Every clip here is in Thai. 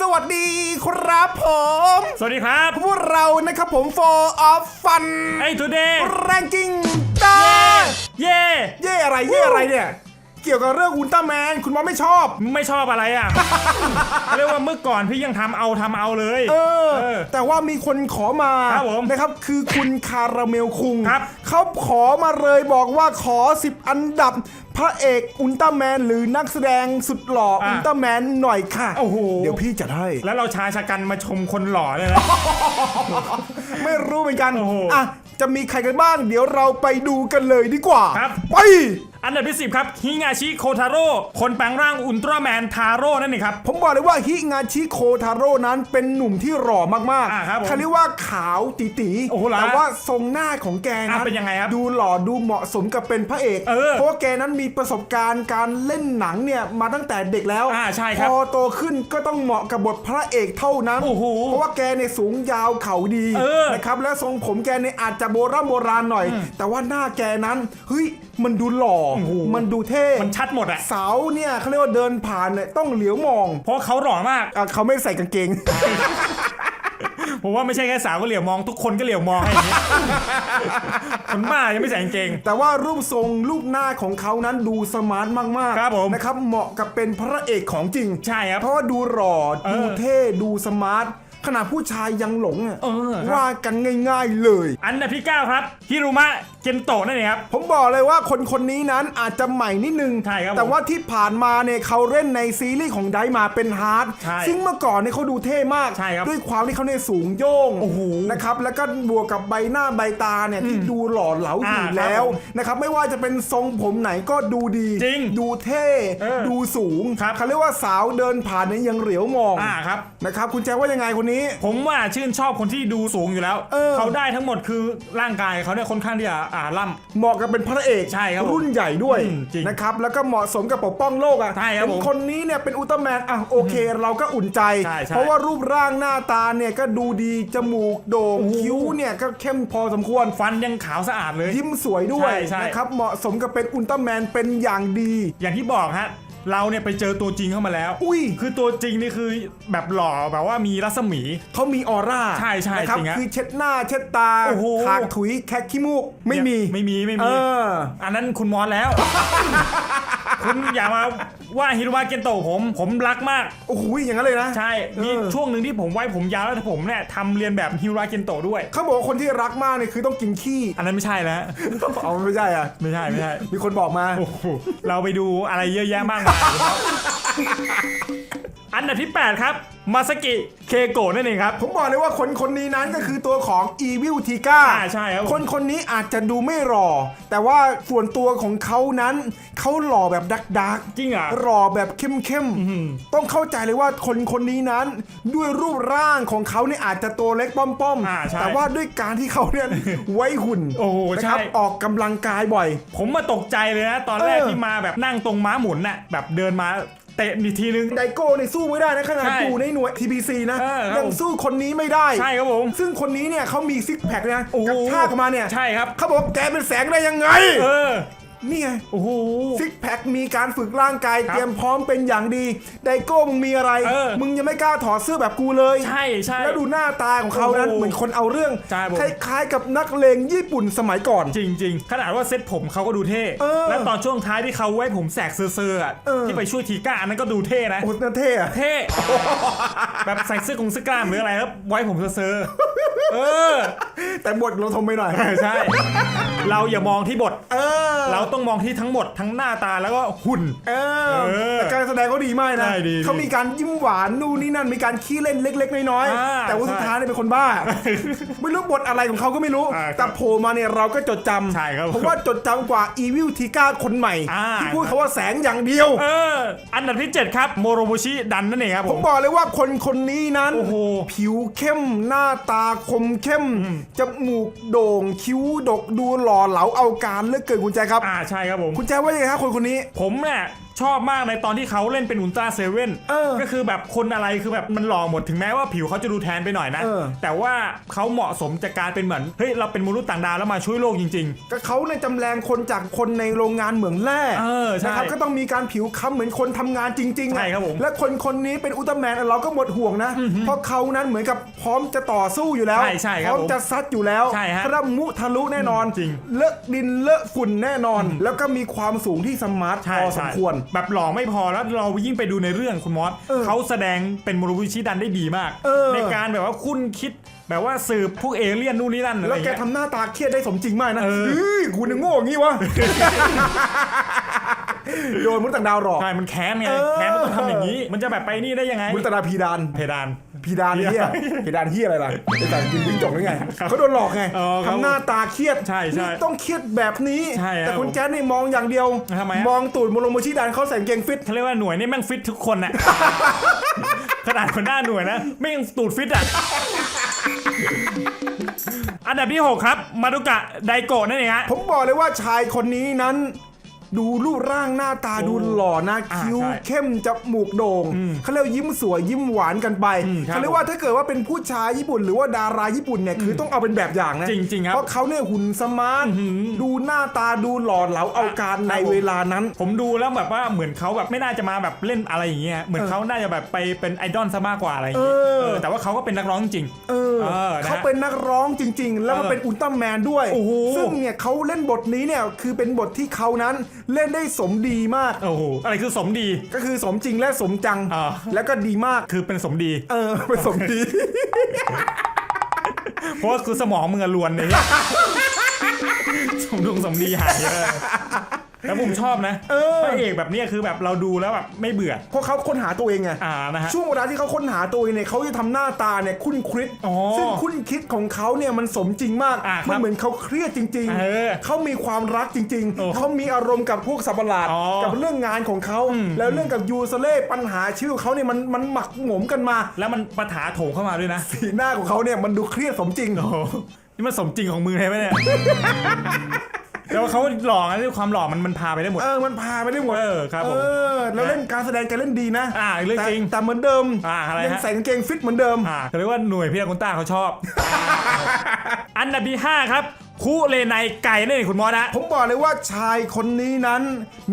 สวัสดีครับผม สวัสดีครับ พวกเรานะครับผม for of fun ไอ้ today ranking จ้าเย่ เย่อะไร เย่อะไรเนี่ย เกี่ยวกับเรื่องอุลตร้าแมนคุณมอสไม่ชอบ ไม่ชอบอะไรอะ เรียกว่าเมื่อก่อนพี่ยังทำเอาทำเอาเลย เออ เออ แต่ว่ามีคนขอมาครับผมนะครับ คือคุณคาราเมลคุงครับ เขาขอมาเลยบอกว่าขอ 10 อันดับ พระเอกอุลตร้าแมนหรือนักแสดงสุดหล่ออุลตร้าแมนหน่อยค่ะโอ้โห เดี๋ยวพี่จัดให้ แล้วเราชายชะกันมาชมคนหล่อเลยนะ ไม่รู้เหมือนกันโอ้โหอะจะมีใครกันบ้าง เดี๋ยวเราไปดูกันเลยดีกว่าครับ ไป อันดับที่10ครับฮิงาชิโคทาโร่คนแปลงร่างอุลตร้าแมนทาโร่นั่นเองครับ ผมบอกเลยว่าฮิงาชิโคทาโร่นั้นเป็นหนุ่มที่หล่อมากอ่าครับผมเขาเรียกว่าขาวตีตีๆโอ้โหเหรอแต่ว่าทรงหน้าของแกนั้นอะเป็นยังไงครับดูหล่อดูเหมาะสมกับเป็นพระเอกเออราะว่าแกนั้นมีประสบการณ์การเล่นหนังเนี่ยมาตั้งแต่เด็กแล้วอ่าใช่ครับพอโตขึ้นก็ต้องเหมาะกับบทพระเอกเท่านั้นโอ้โหเพราะว่าแกเนี่ยสูงยาวเข่าดีเออ นะครับและทรงผมแกเนี่ยอาจจะโบราณโบราณหน่อย แต่ว่าหน้าแกนั้นเฮ้ยมันดูหล่อโอ้โห มันดูเท่ มันชัดหมดอะสาวเนี่ยเขาเรียกว่าเดินผ่านเนี่ยต้องเหลียวมองเพราะเขาหล่อมาก อะเขาไม่ใส่กางเกง ผมว่าไม่ใช่แค่สาวก็เหลียวมองทุกคนก็เหลียวมองให้อย่างนี้ คนบ้ายังไม่ใส่กางเกง แต่ว่ารูปทรงรูปหน้าของเขานั้นดูสมาร์ทมากๆครับผมนะครับเหมาะกับเป็นพระเอกของจริง ใช่ครับ เพราะว่าดูหล่อเออดูเท่ดูสมาร์ทขนาดผู้ชายยังหลงอะเออครับ ว่ากันง่าย ๆเลย อันดับที่ 9 ครับฮิรุมะ เกนโตะนั่นเองครับ ผมบอกเลยว่าคนคนนี้นั้นอาจจะใหม่นิดนึง ใช่ครับแต่ว่าที่ผ่านมาเนี่ยเขาเล่นในซีรีส์ของไดมาเป็นฮาร์ด ใช่ซึ่งเมื่อก่อนเนี่ยเขาดูเท่มาก ใช่ครับด้วยความที่เขาเนี่ยสูงโย่งโอ้โหนะครับ แล้วก็บวกกับใบหน้าใบตาเนี่ยที่ดูหล่อเหลาออ่ายู่ครับแล้วผมนะครับ ไม่ว่าจะเป็นทรงผมไหนก็ดูดี จริงดูเท่ เออดูสูงครับ เขาเรียกว่าสาวเดินผ่านเนี่ยยังเหลียวมอง อ่าครับ นะครับ คุณแจ๊คว่ายังไงคนนี้ ผมว่าชื่นชอบคนที่ดูสูงอยู่แล้วเออได้ทั้งหมดคือร่างกายเขาเนี่ยค่อนข้างที่จะอ่าล่ำเหมาะกับเป็นพระเอกใช่ครับผมรุ่นใหญ่ด้วยอืมจริงนะครับแล้วก็เหมาะสมกับปกป้องโลกอะใช่ครับเป็นผมคนนี้เนี่ยเป็นอุลตร้าแมนอะโอเค เราก็อุ่นใจ ใช่ใช่เพราะว่ารูปร่างหน้าตาเนี่ยก็ดูดีจมูกโด่งโอ้โห คิ้วเนี่ยก็เข้มพอสมควร ฟันยังขาวสะอาดเลย ยิ้มสวยด้วยใช่ใช่ นะครับเหมาะสมกับเป็นอุลตร้าแมนเป็นอย่างดี อย่างที่บอกฮะ เราเนี่ยไปเจอตัวจริงเข้ามาแล้ว อุ้ย คือตัวจริงนี่คือแบบหล่อแบบว่ามีรัศมี เขามีออร่าใช่ใช่นะครับจริงฮะคือเช็ดหน้าเช็ดตาโอ้โหถากถุยแคะขี้มูกไม่มีไม่มีไม่เอมี อ อันนั้นคุณมอสแล้ว คุณอย่ามา ว่าฮิรุมะเกนโตะผมผมรักมาก โอ้โหอย่างนั้นเลยนะ ใช่มีเออ ช่วงหนึ่งที่ผมไว้ผมยาวแล้วผมเนี่ยทำเรียนแบบฮิรุมะเกนโตะด้วย เขาบอกว่าคนที่รักมากเนี่ยคือต้องกินขี้ อันนั้นไม่ใช่แล้ว เอาไม่ใช่อะ ไม่ใช่ไม่ใช่ มีคนบอกมา โอ้โหเราไปดูอะไรเยอะแยะมากมายครับอันดับที่ 8 ครับ มาสกิเคโกะนั่นเองครับ ผมบอกเลยว่าคนคนนี้นั้นก็คือตัวของ Evil t i g a อ่าใช่ครับผม คนคนนี้อาจจะดูไม่หล่อ แต่ว่าส่วนตัวของเขานั้นเขาหล่อแบบดักดักจริงเหรอ หล่อแบบเข้มเข้มๆต้องเข้าใจเลยว่าคนคนนี้นั้น ด้วยรูปร่างของเขาเนี่ยอาจจะตัวเล็กป้อมอ่าใช่ๆแต่ว่าด้วยการที่เขาเนี่ย ไว้หุ่นโอ้โหนะครับใช่ ออกกำลังกายบ่อย ผมมาตกใจเลยนะ ตอนแรกเออ ที่มาแบบนั่งตรงม้าหมุนน่ะแบบเดินมา เตะนิดทีนึง ไดโก้เนี่ยสู้ไม่ได้นะขนาดใช่อยู่ในหน่วย TBC นะเออครับยังสู้คนนี้ไม่ได้ ใช่ครับผม ซึ่งคนนี้เนี่ยเขามีซิกแพคนะโอ้โห กระชากออกมาเนี่ยใช่ครับ เขาบอกว่าแกเป็นแสงได้ยังไง เออ นี่ไง โอ้โห ซิกแพค มีการฝึกร่างกายครับเตรียมพร้อมเป็นอย่างดี ไดโก้มึงมีอะไร เออมึงยังไม่กล้าถอดเสื้อแบบกูเลย ใช่ใช่แล้วดูหน้าตาของเขานั้น โอ้โหเหมือนคนเอาเรื่อง ใช่ผม คล้ายๆกับนักเลงญี่ปุ่นสมัยก่อน จริงๆขนาดว่าเซ็ตผมเขาก็ดูเท่ เออแล้วตอนช่วงท้ายที่เขาไว้ผมแสกเซอร์ๆอะเออ ที่ไปช่วยทีก้าอันนั้นก็ดูเท่นะ โอ้โหนั่นเท่อะ เท่ แบบใส่เสื้อกงเสื้อกล้ามหรืออะไรแล้วไว้ผมเซอร์ๆ เออ แต่บทเราทมไปหน่อย ใช่ เราอย่ามองที่บท เออ เราต้องมองที่ทั้งหมดทั้งหน้าตาแล้วก็หุ่น เออเออแต่การแสดงเขาดีมากนะใช่ดีเขามีการยิ้มหวานนู่นนี่นั่นมีการขี้เล่นเล็ก ๆ น้อยอ่าๆแต่ว่าใช่สุดท้ายเนี่ยเป็นคนบ้า ไม่รู้บทอะไรของเขาก็ไม่รู้ อ่าครับแต่โผล่มาเนี่ยเราก็จดจำใช่ครับเพราะว่าจดจำกว่า Evil t i g a คนใหม่ อ่า ที่พูดเขาว่าแสงอย่างเดียว เออ อันดับที่ 7 ครับโมโรโมชิดันนั่นเองครับผผมม บอกเลยว่าคนคนนี้นั้น โอ้โห ผิวเข้มหน้าตาคมเข้ม จมูกโด่งคิ้วดกดูหล่อเหลาเอาการเหลือกเกินคุณแจครับอ่าใช่ครับผมคุณแจว่ายังไงครับคนคนนี้ ผมเนี่ย ชอบมากในตอนที่เขาเล่นเป็นอุลตร้าเซเว่นเออก็คือแบบคนอะไรคือแบบมันหล่อหมดถึงแม้ว่าผิวเขาจะดูแทนไปหน่อยนะ เออ แต่ว่าเขาเหมาะสมจากการเป็นเหมือนเฮ้ยเราเป็นมนุษย์ต่างดาวแล้วมาช่วยโลกจริง ก็เขาเนี่ยจำแรงคนจากคนในโรงงานเหมืองแร่เออใช่นะครับก็ต้องมีการผิวค้ำเหมือนคนทำงานจริงๆอะใช่ครับผม และคนคนนี้เป็นอุลตร้าแมนเราก็หมดห่วงนะ เพราะเขานั้นเหมือนกับพร้อมจะต่อสู้อยู่แล้วใช่ใช่ครับพร้อมจะซัดอยู่แล้วใช่ฮะพระมุทะลุแน่นอนจริงเลอะดินเลอะฝุ่นแน่นอน แล้วก็มีความสูงที่สมาร์ทๆใช่พอสใช่มควรแบบหล่อไม่พอแล้วเรายิ่งไปดูในเรื่องคุณมอสเออเขาแสดงเป็นมรุวิชิดันได้ดีมากเออในการแบบว่าคุ้นคิดแบบว่าสืบพวกเอเลี่ยนนู่นนี่นั่นอะไรแล้วแกเงี้ยทำหน้าตาเครียดได้สมจริงมากนะเออเฮ้ยกูนึกโง่อย่างงี้วะโดนมุตต่างดาวหลอกใช่มันแค้นไงเออแค้นมันต้องทำอย่างนี้ มันจะแบบไปนี่ได้ยังไงมุตต่างดาวพีดานเพดาน พีดานเฮียพีดานเฮียอะไรล่ะไอ้แต่ยิงยิงจกหรือไงเขาโดนหลอกไงอ๋อครับทำหน้าตาเครียดใช่ใช่นี่ต้องเครียดแบบนี้ใช่ครับแต่คุณแจ๊ดนี่มองอย่างเดียวทำไมฮะมองตูดโมโลโมชิดานเขาใส่กางเกงฟิตเขาเรียกว่าหน่วยนี่แม่งฟิตทุกคนน่ะขนาดคนหน้าหน่วยนะไม่ยังตูดฟิตอะอันดับที่ 6 ครับ มาดุกะไดโกะนั่นเองฮะผมบอกเลยว่าชายคนนี้นั้น ดูรูปร่างหน้าตาโอ้ดูหล่อนะอ่าคิ้วใช่เข้มจมูกโด่งเขาเรียกว่ายิ้มสวยยิ้มหวานกันไปอืมครับเขาเรียกว่าถ้าเกิดว่าเป็นผู้ชายญี่ปุ่น หรือว่าดาราญี่ปุ่นเนี่ยคือต้องเอาเป็นแบบอย่างนะจริงๆครับเพราะเขาเนี่ยหุ่นสมาร์ทดูหน้าตาดูหล่อเหลาเอาการครับในผมเวลานั้น ผมดูแล้วแบบว่าเหมือนเขาแบบไม่น่าจะมาแบบเล่นอะไรอย่างเงี้ยเหมือนเขาน่าจะแบบไปเป็นไอดอลซะมากกว่าอะไรอย่างเงี้ยเออ เออแต่ว่าเขาก็เป็นนักร้องจริง เออเออนะฮะเขาเป็นนักร้องจริง ๆ แล้วก็เออเป็นอุลตร้าแมนด้วย โอ้โหซึ่ซึ่งเนี่ยเขาเล่นบทนี้เนี่ยคือเป็นบทที่เขานั้นเล่นได้สมดีมาก โอ้โหอะไรคือสมดี ก็คือสมจริงและสมจัง อ่า แล้วก็ดีมาก คือเป็นสมดี เออเป็นสมดี เพราะว่าคือสมองมึงอะลวนเลยสมดุงสมดีหายเยอะ แล้วผมชอบนะเออ พระเอกแบบเนี้ยคือแบบเราดูแล้วแบบไม่เบื่อ เพราะเขาค้นหาตัวเองไง อ่านะฮะ ช่วงเวลาที่เขาค้นหาตัวเองเนี่ยเขาจะทำหน้าตาเนี่ยคุ้นคิดอ๋อซึ่งคุ้นคิดของเขาเนี่ยมันสมจริงมากอ่าครับมันเหมือนเขาเครียดจริงเออๆเขามีความรักจริง โอ้ๆ เขามีอารมณ์กับพวกสัตว์ประหลาดอ๋อกับเรื่องงานของเขาอืมแล้วเรื่องกับยูสเล่ปัญหาชีวิตของเขาเนี่ยมันมันหมักหมมกันมา แล้วมันปะถาโถงเข้ามาด้วยนะ สีหน้าของเขาเนี่ยมันดูเครียดสมจริงโอ้โหนี่มันสมจริงของมือเลยไหมเนี่ย แต่ว่าเขาหล่อนะด้วยความหล่อมันมันพาไปได้หมด เออมันพาไปได้หมดเออครับผม เออแล้วเล่นการแสดงแกเล่นดีนะอ่าเรื่องแต่จริงแต่เหมือนเดิมอ่าอะไรฮะ ยังใส่กางเกงฟิตเหมือนเดิม อ่าเขาเรียกว่าหน่วยพี่อากุนต้าเขาชอบ อันดับที่ 5 ครับ คุเลไนไก่นั่นเองคุณมอสนะ ผมบอกเลยว่าชายคนนี้นั้น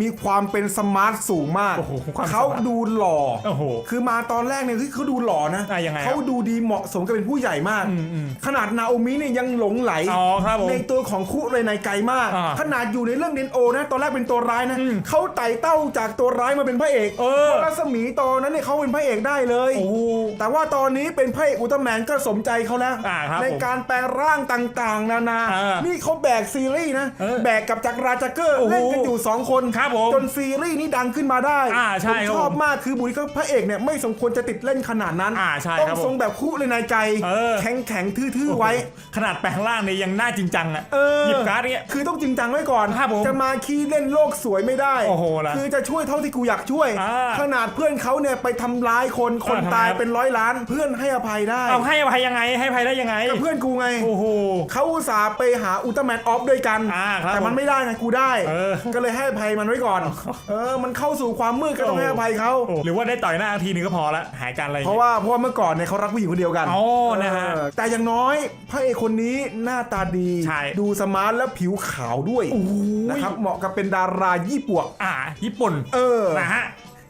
มีความเป็นสมาร์ทสูงมาก โอ้โหความเขาสมาร์ทดูหล่อ โอ้โหคือมาตอนแรกเนี่ยคือเขาดูหล่อนะอะยังไงครับเขาดูดีเหมาะสมกับเป็นผู้ใหญ่มากอืมอืมขนาดนาโอมิเนี่ยยังหลงไหล อ๋อครับผมในตัวของคุเรไนไกมาก อ่าขนาดอยู่ในเรื่องเดนโอนะตอนแรกเป็นตัวร้ายนะเขาไต่เต้าจากตัวร้ายมาเป็นพระเอกเออ พราะรัศมีตอนนั้นเนี่ยเขาเป็นพระเอกได้เลย โอ้โห แต่ว่าตอนนี้เป็นพระเอกอุลตร้าแมนก็สมใจเขาแล้ว อ่าครับในการแปลงร่างต่างๆ นานา เออนี่เขาแบกซีรีส์นะเออแบกกับจักรราจักเกอร์โอ้โหเล่นกันอยู่ 2 คนครับผมจนซีรีส์นี้ดังขึ้นมาได้อ่าใช่ผมครับชอบผมมากคือบุคลิกพระเอกเนี่ยไม่สมควรจะติดเล่นขนาดนั้นอ่าใช่ต้องครับผมทรงแบบคู่เลยนายไกเออแข็งแข็งๆทื่อๆไว้ ขนาดแปลงร่างเนี่ยยังหน้าจริงจังอะเออหยิบการ์ดเนี่ยคือต้องจริงจังไว้ก่อนครับผมจะมาขี้เล่นโลกสวยไม่ได้โอ้โหล่ะคือจะช่วยเท่าที่กูอยากช่วยอ่าขนาดเพื่อนเขาเนี่ยไปทำร้ายคนคนทำไมตายครับเป็นร้อยล้าน เพื่อนให้อภัยได้เอาให้อภัยยังไงให้อภัยได้ยังไงกับเพื่อนกูไงโอ้โหเขาอุตส่าห์ไปหาอุลตร้าแมนออฟด้วยกัน อ่าครับแต่มันไม่ได้ไงกูได้ เออก็เลยให้อภัยมันไว้ก่อน เออ มันเข้าสู่ความมืดก็ต้องให้อภัยเขา โอ้หรือว่าได้ต่อยหน้าทีนึงก็พอละหายกันอะไรอย่งเพงี้ยราะว่าเพราะว่าเมื่อก่อนเนี่ยเขารักผู้หญิงคนเดียวกันอ๋อนะฮะเออแต่อย่างน้อยพระเอกคนนี้หน้าตาดี ใช่ ดูสมาร์ทและผิวขาวด้วยโอ้ยนะครับเหมาะกับเป็นดารายี่ปวกอ่า ญี่ปุ่นเออ นะฮะ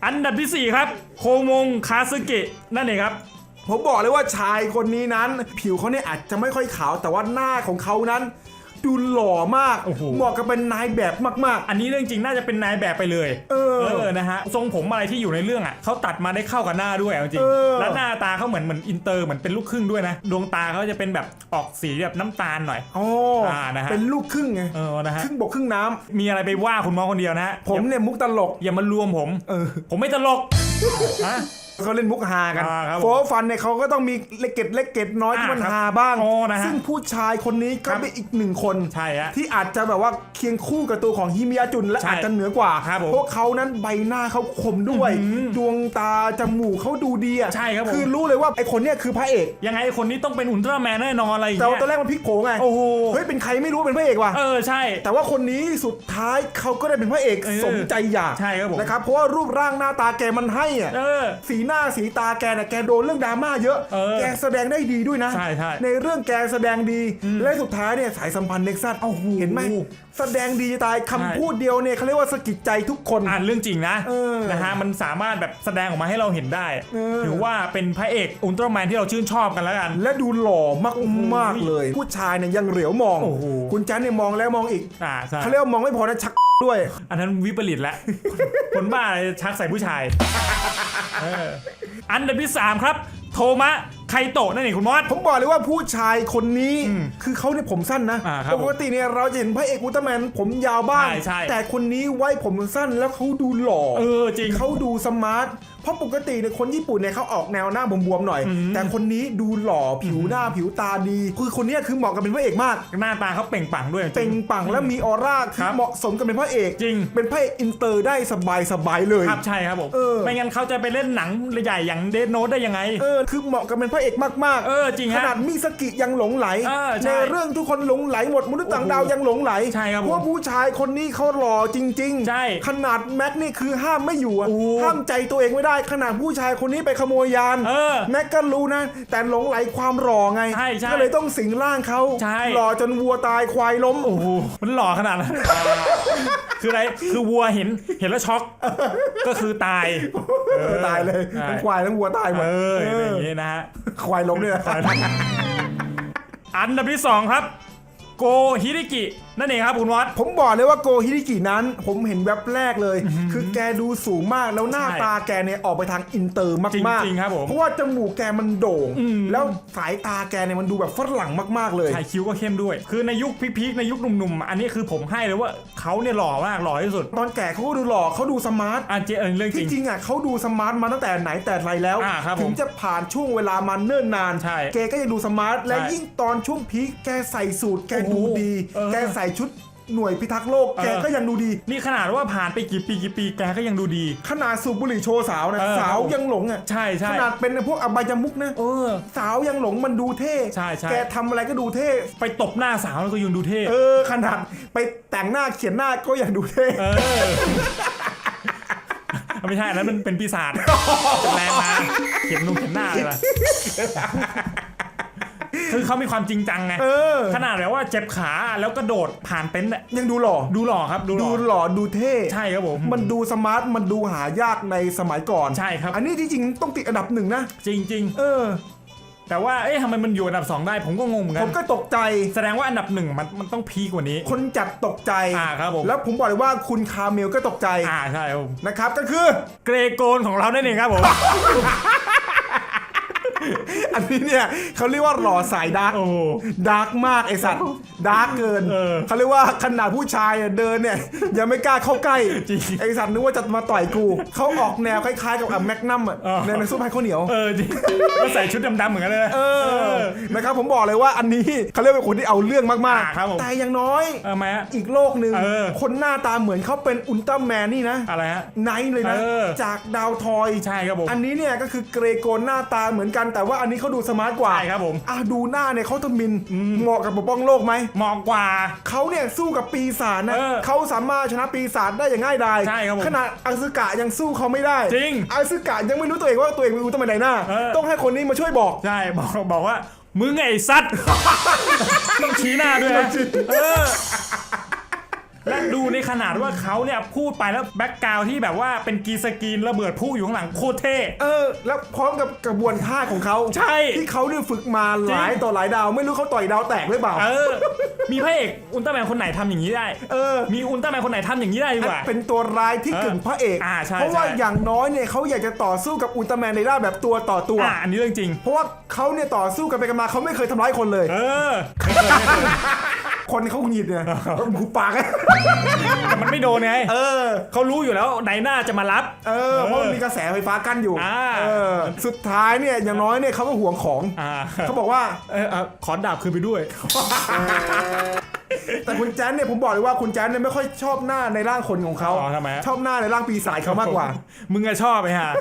อันดับที่ 4 ครับ โคมงคาซึเกะนั่นเองครับ ผมบอกเลยว่าชายคนนี้นั้น ผิวเขาเนี่ยอาจจะไม่ค่อยขาวแต่ว่าหน้าของเขานั้น ดูหล่อมากโอ้โห เหมาะกับเป็นนายแบบมาก อันนี้เรื่องจริงน่าจะเป็นนายแบบไปเลยเออนะฮะทรงผมอะไรที่อยู่ในเรื่องอะเขาตัดมาได้เข้ากับหน้าด้วยเอาจริงเออ แล้วหน้าตาเขาเหมือนเหมือนอินเตอร์เหมือนเป็นลูกครึ่งด้วยนะดวงตาเขาจะเป็นแบบออกสีแบบน้ำตาลหน่อย ๆอ๋ออ่านะฮะ เป็นลูกครึ่งไงเออนะฮะครึ่งบกครึ่งน้ำมีอะไรไปว่าคุณหมอคนเดียวนะฮะผมเนี่ยมุกตลก อย่ามารวมผม เออ ผมไม่ตลกฮะ เขาเล่นมุกฮากันอ่าครับผมโฟร์ฟันเนี่ยเขาก็ต้องมีเล็กเก็ดเล็กเก็ดน้อยที่มันอ่าครับฮาบ้าง โอ้นะฮะซึ่งผู้ชายคนนี้ก็ครับเป็นอีกหนึ่งคน ใช่ฮะที่อาจจะแบบว่าเคียงคู่กับตัวของฮิมิยาจุนและใช่อาจจะเหนือกว่า ครับผมพวกเขานั้นใบหน้าเขาคมด้วย ดวงตาจมูกเขาดูดีอะใช่ครับผม คือรู้เลยว่าไอคนเนี้ยคือพระเอก ยังไงไอ้คนนี้ต้องเป็นอุลตร้าแมนแน่นอนอะไรอย่างแต่ว่าเงี้ยตอนแรกมันพลิกโผไงโอ้โห เฮ้ยเป็นใครไม่รู้เป็นพระเอกว่ะ เออใช่ แต่ว่าคนนี้สุดท้ายเขาก็ได้เป็นพระเอกเออสมใจอยากใช่ครับผม นะครับเพราะว่ารูปร่างหน้าตาแกมันให้อะเออ สีหน้าสีตาแกน่ะแกโดนเรื่องดราม่าเยอะ เออแกแสดงได้ดีด้วยนะใช่ใช่เรื่องแกแสดงดี และสุดท้ายเนี่ยสายสัมพันธ์เน็กซัสโอ้โหเห็นไหมแสดงดีจะตายคำพูดเดียวเนี่ยเขาเรียกว่าสะกิดใจทุกคน อ่านเรื่องจริงนะเออนะฮะมันสามารถแบบแสดงออกมาให้เราเห็นได้เออ ถือว่าเป็นพระเอกอุลตร้าแมนที่เราชื่นชอบกันแล้วกัน และดูหล่อมากๆเลย ผู้ชายเนี่ยยังเหลียวมอง โอ้โห คุณจันเนี่ยมองแล้วมองอีกอ่าใช่เขาเรียกว่ามองไม่พอนะชัก ด้วย อันนั้นวิปริตแล้ว คนบ้าอะไรชักใส่ผู้ชายเอออันดับที่3ครับ โทมะไคโตะนั่นเองคุณมอส ผมบอกเลยว่าผู้ชายคนนี้คือเขาเนี่ยผมสั้นนะ อ่าครับปกติเนี่ยเราจะเห็นพระเอกอุลตร้าแมนผมยาวบ้าง ใช่ใช่ แต่คนนี้ไว้ผมสั้นแล้วเขาดูหล่อเออจริง เขาดูสมาร์ท เพราะปกติเนี่ยคนญี่ปุ่นเนี่ยเขาออกแนวหน้าบวมๆหน่อย แต่คนนี้ดูหล่อผิวหน้าผิวตาดี คือคนเนี้ยคือเหมาะกับเป็นพระเอกมาก หน้าตาเขาเปล่งปลั่งด้วยจริง เปล่งปลั่งและมีออร่าคที่รับเหมาะสมกับเป็นพระเอกจริง เป็นพระเอกอินเตอร์ได้สบายๆเลย ครับใช่ครับผมเออ ไม่งั้นเขาจะไปเล่นหนังใหญ่อย่างเด n โน e ได้ยังไง เออคือเหมาะกับเป็นพระเอกมากๆเออจริงขฮะ นาดมิสกิยังหลงไหลเออใช่ในเรื่องทุกคนหลงไหลหมดมนุษย์ต่างดาวโอ้โหยังหลงไหลใช่ครับผมเพราะผู้ชายคนนี้เขาหล่อจริงใช่ขนาดแม็กนี่คือห้ามไม่อยู่อะโอ้โหห้ามใจตัวเองไม่ได้ขนาดผู้ชายคนนี้ไปขโมยยานเออแม็กก็รู้นะ แต่หลงไหลความหล่อไง ใช่ใช่ก็เลยต้องสิงร่างเขาใช่ หล่อจนวัวตายควายล้ม โอ้โหมันหล่อขนาดนั้น คืออะไร คือวัวเห็นเห็นแล้วช็อก ก็คือตายเออตายเลยใช่ ทั้งควายทั้งวัวตายหมดเออเอเป็นออย่างนี้นะฮะ ควายล้มเนี่ยนะอันดับที่สองครับ โกฮิริกินั่นเองครับคุณวัด ผมบอกเลยว่าโกฮิริกินั้นผมเห็นแวบแรกเลย คือแกดูสูงมากแล้วหน้าใช่ตาแกเนี่ยออกไปทางอินเตอร์มากจๆริงๆครับผมเพราะว่าจมูกแกมันโด่ง แล้วสายตาแกเนี่ยมันดูแบบฝรั่งมากๆเลยถ่ายคิ้วก็เข้มด้วย คือในยุคพีคๆในยุคหนุ่มๆอันนี้คือผมให้เลยว่าเขาเนี่ยหล่อมากหล่อที่สุด ตอนแก่เขาก็ดูหล่อเขาดูสมาร์ทอันเจเออเรื่องจที่ริงจริงอะเขาดูสมาร์ทมาตั้งแต่ไหนแต่ไรแล้วอ่าครับผมถึงจะผ่านช่วงเวลามาเนิ่นนานใช่แกก็ยังดูสมาร์ทและใช่ยิ่งตอนช่วงพีคแกใส่สูตรแกโอ้โหดูดีเออแกใส่ชุดหน่วยพิทักษ์โลกเออแกก็ยังดูดี นี่ขนาดว่าผ่านไปกี่ปีกี่ปีแกก็ยังดูดี ขนาดสูบบุหรี่โชว์สาวนะเออ สาวยังหลงอะใช่ใช่ขนาดเป็นพวกอบายมุกนะเออ สาวยังหลงมันดูเท่ใช่ใช่ แกทำอะไรก็ดูเท่ไปตบหน้าสาวแล้วก็ยังดูเท่เออขนาดไปแต่งหน้าเขียนหน้าก็ยังดูเท่เออไม่ใช่อันนั้นมันเป็นปีศาจแรงมาเขียนนุ่งเขียนหน้าเลยล่ะ คือเขามีความจริงจังไงเออ ขนาดแบบว่าเจ็บขาแล้วกระโดดผ่านเต็นท์อะยังดูหล่อ ดูหล่อครับดูหล่ดูอหล่อดูเท่ ใช่ครับผม มันดูสมาร์ท มันดูหายากในสมัยก่อนใช่ครับ อันนี้ที่จริงต้องติดอันดับหนึ่งนะ จริงจริงเออ ๆ แต่ว่าเอ๊ะทำไมมันอยู่อันดับสองได้ผมก็งงเหมือนผกัมนก็ตกใจ แสดงว่าอันดับหนึ่งมันมันต้องพีกกว่านี้ คนจัดตกใจ อ่าครับผม แล้วผมบอกเลยว่าคุณคาเมลก็ตกใจอ่าใช่ครับผมนะครับ ก็คือ เกรโกนของเรานั่นเองครับผม อันนี้เนี่ยเขาเรียกว่าหล่อสายดาร์กโอ้โหดาร์กมากไอสัตว์ดาร์กเกินเออเขาเรียกว่าขนาดผู้ชายอะเดินเนี่ยยังไม่กล้าเข้าใกล้จริงไอสัตว์นึกว่าจะมาต่อยกูเขาออกแนวคล้ายๆกับแมกนัมอะเออ ในในซุปไฮข้าวเหนียว เออจริงก็ใส่ชุดดำๆเหมือนกันเลยนะเออ นะครับผมบอกเลยว่าอันนี้เขาเรียกเป็นคนที่เอาเรื่องมากอ่าครับผม ๆ แต่อย่างน้อย เออไหมฮะ อีกโลกหนึ่งเออ คนหน้าตาเหมือนเขาเป็นอุลตร้าแมนนี่นะ อะไรฮะ ไนท์เลยนะ เออ จากดาวทอย ใช่ครับผม อันนี้เนี่ยก็คือเกรโกนหน้าตาเหมือนกันแต่ว่าอันนี้เขาดูสมาร์ทกว่าใช่ครับผมอะดูหน้าเนี่ยเขาทมินเหมาะกับปกป้องโลกไหมเหมาะกว่าเขาเนี่ยสู้กับปีศาจนะเออเขาสามารถชนะปีศาจได้อย่างง่ายดายใช่ครับผมขนาดอาซึกะยังสู้เขาไม่ได้จริงอาซึกะยังไม่รู้ตัวเองว่าตัวเองเป็นอุลตร้าแมนไดหน้าเออ ต้องให้คนนี้มาช่วยบอก ใช่บอกบอกว่ามึงไอ้สัตว์ ต้องชี้หน้าด้วยนะเออ และดูในขนาดว่าเขาเนี่ยพูดไปแล้วแบ็กกราวที่แบบว่าเป็นกรีนสกรีนระเบิดพุ่อยู่ข้างหลังโคตรเท่ เออ แล้วพร้อมกับกระบวนท่าของเขาใช่ ที่เขาเนี่ยฝึกมาหลายต่อหลายดาว ไม่รู้เขาต่อยดาวแตกหรือเปล่า เออ มีพระเอกอุลตร้าแมนคนไหนทำอย่างนี้ได้ เออ มีอุลตร้าแมนคนไหนทำอย่างนี้ได้ดีกว่าเป็นตัวร้ายที่กึ่งพระเอกอ่าใช่เพราะว่าใช่อย่างน้อยเนี่ยเขาอยากจะต่อสู้กับอุลตร้าแมนในด้านแบบตัวต่อตัวอะอันนี้เรื่องจริง เพราะว่าเขาเนี่ยต่อสู้กันไปกันมาเขาไม่เคยทำร้ายคนเลย เออ คนเขาหงุดหงิดเนี่ยหูปากอะแต่มันไม่โดนไงเออเขารู้อยู่แล้วไหนหน้าจะมารับ เออเพราะมันมีกระแสไฟฟ้ากั้นอยู่อ่าเออสุดท้ายเนี่ยอย่างน้อยเนี่ยเขาก็ห่วงของอ่าเขาบอกว่าเออเออขอดาบคืนไปด้วยแต่คุณแจ๊นเนี่ยผมบอกเลยว่าคุณแจ๊นเนี่ยไม่ค่อยชอบหน้าในร่างคนของเขาอ๋อทำไมฮะชอบหน้าในร่างปีศาจเขามากกว่า มึงอะชอบไปฮะ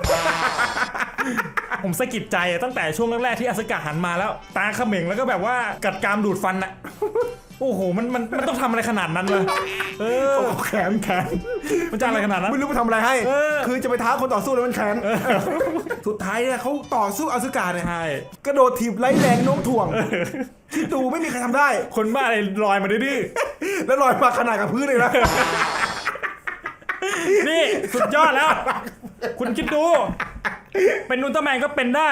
ผมสะกิดใจอะตั้งแต่ช่วงแรกๆที่อสกาหันมาแล้ว ตาเขม็งแล้วก็แบบว่ากัดกรามดูดฟันอะ โอ้โห มันมันมันต้องทำอะไรขนาดนั้นเลยเออ แขนแขนมันจะอะไรขนาดนั้น ไม่รู้ไปทำอะไรให้ เออ คือจะไปท้าคนต่อสู้แล้วมันแขนสุดท้ายเนี่ยเขาต่อสู้อาซึกาเนี่ยใช่กระโดดถีบไล่แรงโน้มถ่วงคิดดูไม่มีใครทำได้ คนบ้าอะไรลอยมาดื้อแล้วลอยมาขนาดกับพื้นเลยนะ ๆนี่สุดยอดแล้ว คุณคิดดู เป็นอุลตร้าแมนก็เป็นได้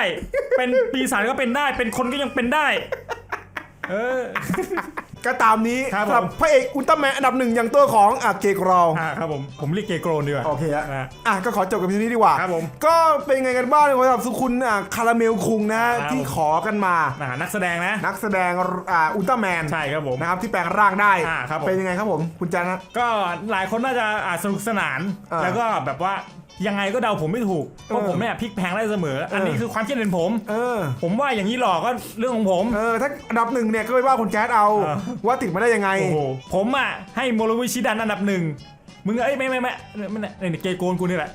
เป็นปีศาจก็เป็นได้ เป็นคนก็ยังเป็นได้ เออ ก็ตามนี้ครับสำหรับผมพระเอกอุลตร้าแมนอันดับหนึ่งอย่างตัวของอาเกกรออ่าครับผมผมเรียกเกโกรนดีกว่า โอเคฮะนะอะก็ขอจบกันที่นี้ดีกว่า ครับผมก็เป็นไงกันบ้างสำหรับสุคุณอะคาราเมลคุงนะครับ ที่ขอกันมา อ่านักแสดงนะ นักแสดงอ่าอุลตร้าแมนใช่ครับผม นะครับที่แปลงร่างได้ อ่าครับผม เป็นยังไงครับผม คุณจันนะก็หลายคนน่าจะอ่าสนุกสนาน อ่าแล้วก็แบบว่า ยังไงก็เดาผมไม่ถูกเพราะเออผมเนี่ยพลิกแพลงได้เสมอ อันนี้เออคือความคิดเห็นผม เออ ผมว่าอย่างนี้หลอกก็เรื่องของผม เออถ้าอันดับหนึ่งเนี่ยก็ไปว่าคุณแจ๊ดเอา เออ ว่าติดมาได้ยังไง โอ้โหผมอะให้โมโรวิชิดันอันดับหนึ่งมึงเอ้ยไม่ไม่ไม่ไม่ไม่เนี่ยเกโกนกูนี่แหละ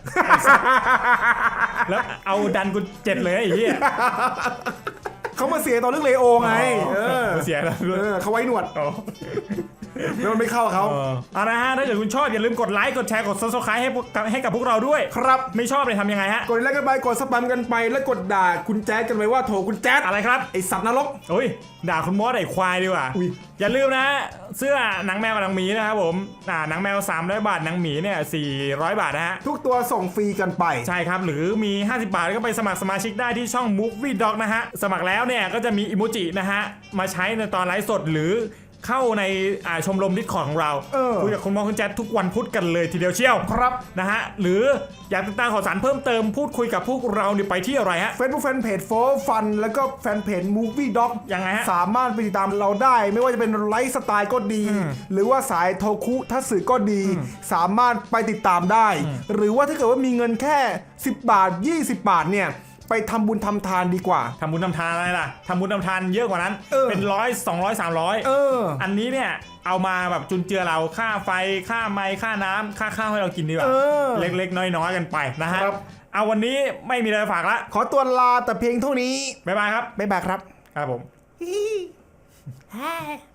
แล้วเอาดันกูเจ็ดเลยไอ้เหี้ยเขามาเสียตอนเรื่องเลโอไง เออ เสียแล้วด้วยเออเขาไว้หนวดอ๋อ แล้วมันไม่เข้าเขา เออเอานะฮะถ้าเกิดคุณชอบอย่าลืมกดไลค์กดแชร์กด subscribe ให้พวกให้กับพวกเราด้วย ครับ ไม่ชอบเลยทำยังไงฮะ กดไลค์กันไปกดสปัมกันไปแล้วกดด่าคุณแจ๊ดกันไปว่าโถคุณแจ๊ดอะไรครับ ไอสัตว์นรก โอ้ยด่าคุณมอสไอ้ควายดีกว่าอุ๊ย อย่าลืมนะ เสื้อหนังแมวกับหนังหมีนะครับผมอ่าหนังแมว 300 บาทหนังหมีเนี่ย400 บาทนะฮะ ทุกตัวส่งฟรีกันไป ใช่ครับ หรือมี 50 บาทก็ไปสมัครสมาชิกได้ที่ช่อง Movie Dog นะฮะ สมัครแล้วเนี่ยก็จะมีอิโมจินะฮะ มาใช้ในตอนไลฟ์สดหรือ เข้าในอ่าชมรมดิสคอร์ของเราเออ คุยกับคุณมอสคุณแจ๊ดทุกวันพุธกันเลยทีเดียวเชียวครับ นะฮะหรืออยากติดตามข่าวสารเพิ่มเติมพูดคุยกับพวกเราเนี่ยไปที่อะไรฮะ Facebook แฟนเพจโฟฟันแล้วก็แฟนเพจ Movie Dog ยังไงฮะสามารถไปติดตามเราได้ ไม่ว่าจะเป็นไลฟ์สไตล์ก็ดี หรือว่าสายโทคุทัศก็ดี สามารถไปติดตามได้ หรือว่าถ้าเกิดว่ามีเงินแค่ 10 บาท 20 บาทเนี่ย ไปทำบุญทำทานดีกว่าทำบุญทำทานอะไรล่ะทำบุญทำทานเยอะกว่านั้นเออเป็นร้อยสองร้อยสามร้อยเออ อันนี้เนี่ยเอามาแบบจุนเจือเราค่าไฟค่าไม้ค่าน้ำค่าข้าวให้เรากินดีกว่าเออเล็กๆ น้อยๆกันไปนะฮะครับเอาวันนี้ไม่มีอะไรฝากละขอตัวลาแต่เพียงเท่านี้บ๊ายบายครับบ๊ายบายครับครับผม Hi.